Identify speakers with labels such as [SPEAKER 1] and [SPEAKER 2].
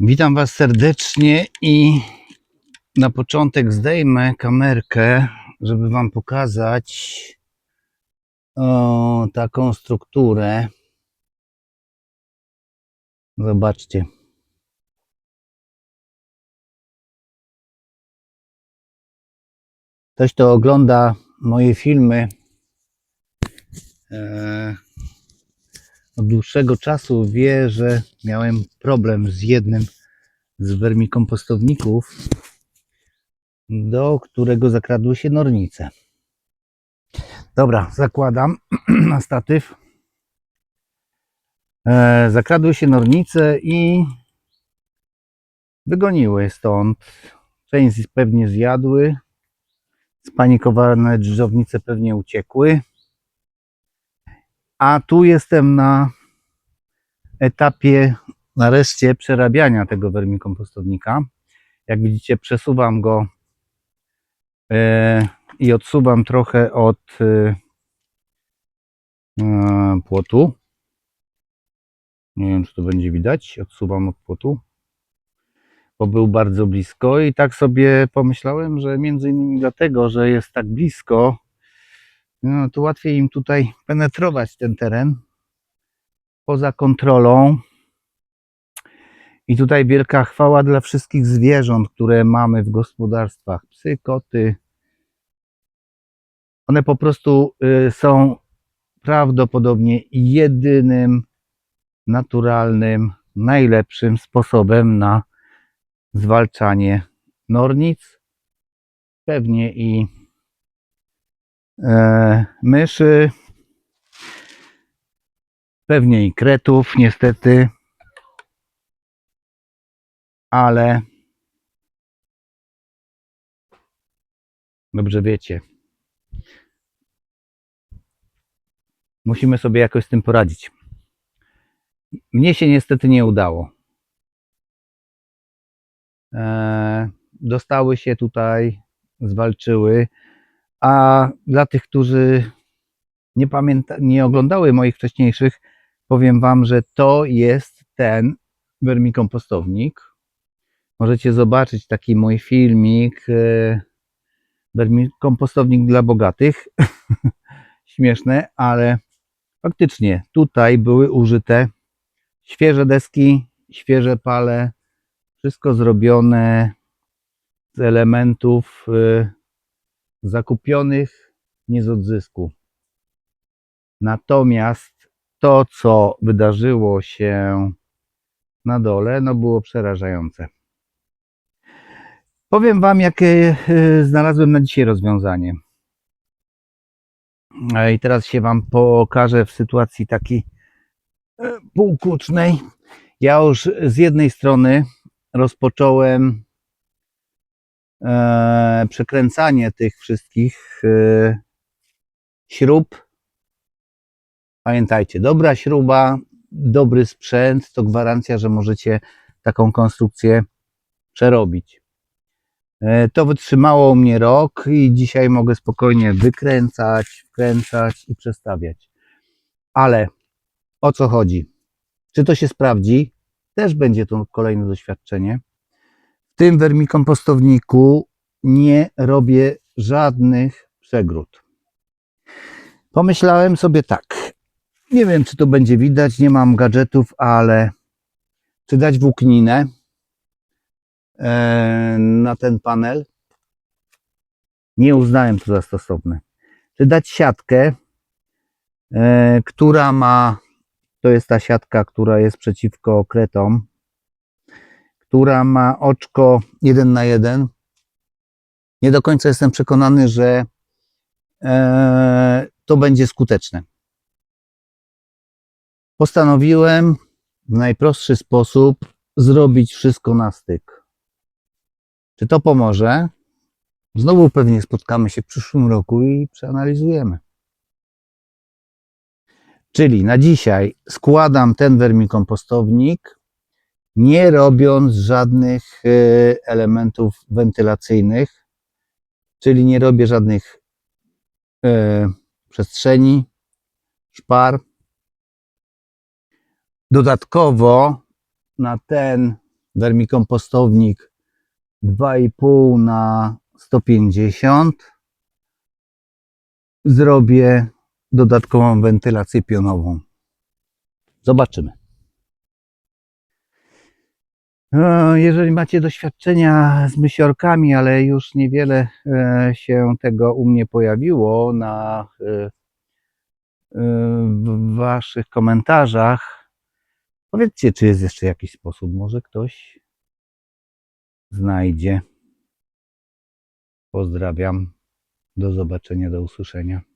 [SPEAKER 1] Witam Was serdecznie i na początek zdejmę kamerkę, żeby Wam pokazać o, taką strukturę. Zobaczcie. Ktoś, kto ogląda moje filmy e, od dłuższego czasu, wie, że miałem problem z jednym z wermikompostowników, do którego zakradły się nornice. Dobra, zakładam na statyw. E, zakradły się nornice i wygoniły stąd. Część pewnie zjadły. Spanikowane drżownice pewnie uciekły. A tu jestem na etapie nareszcie przerabiania tego wermikompostownika. Jak widzicie, przesuwam go e, i odsuwam trochę od e, e, płotu. Nie wiem, czy to będzie widać. Odsuwam od płotu, bo był bardzo blisko i tak sobie pomyślałem, że między innymi dlatego, że jest tak blisko, no to łatwiej im tutaj penetrować ten teren poza kontrolą. I tutaj wielka chwała dla wszystkich zwierząt, które mamy w gospodarstwach. Psy, koty. One po prostu y, są prawdopodobnie jedynym naturalnym, najlepszym sposobem na zwalczanie nornic, pewnie i e, myszy, pewnie i kretów, niestety, ale dobrze wiecie. Musimy sobie jakoś z tym poradzić. Mnie się niestety nie udało. E, dostały się tutaj, zwalczyły, a dla tych, którzy nie, pamięta, nie oglądały moich wcześniejszych, powiem Wam, że to jest ten wermikompostownik. Możecie zobaczyć taki mój filmik, e, wermikompostownik dla bogatych. Śmieszne, ale faktycznie tutaj były użyte świeże deski, świeże pale, wszystko zrobione z elementów y, zakupionych nie z odzysku. Natomiast to, co wydarzyło się na dole, no było przerażające. Powiem Wam, jakie y, znalazłem na dzisiaj rozwiązanie. E, I teraz się Wam pokażę w sytuacji takiej e, półkucznej. Ja już z jednej strony rozpocząłem e, przekręcanie tych wszystkich e, śrub. Pamiętajcie, dobra śruba, dobry sprzęt to gwarancja, że możecie taką konstrukcję przerobić. E, To wytrzymało mnie rok i dzisiaj mogę spokojnie wykręcać, wkręcać i przestawiać. Ale o co chodzi? Czy to się sprawdzi? Też będzie to kolejne doświadczenie. W tym wermikompostowniku nie robię żadnych przegród. Pomyślałem sobie tak. Nie wiem, czy to będzie widać, nie mam gadżetów, ale czy dać włókninę e, na ten panel? Nie uznałem to za stosowne. Czy dać siatkę, e, która ma to jest ta siatka, która jest przeciwko kretom, która ma oczko 1 na 1. Nie do końca jestem przekonany, że e, to będzie skuteczne. Postanowiłem w najprostszy sposób zrobić wszystko na styk. Czy to pomoże? Znowu pewnie spotkamy się w przyszłym roku i przeanalizujemy. Czyli na dzisiaj składam ten wermikompostownik, nie robiąc żadnych e, elementów wentylacyjnych, czyli nie robię żadnych e, przestrzeni, szpar. Dodatkowo na ten wermikompostownik 2,5 na 150. Zrobię dodatkową wentylację pionową. Zobaczymy. E, Jeżeli macie doświadczenia z mysiorkami, ale już niewiele e, się tego u mnie pojawiło na e, e, w waszych komentarzach, powiedzcie, czy jest jeszcze jakiś sposób, może ktoś znajdzie. Pozdrawiam. Do zobaczenia, do usłyszenia.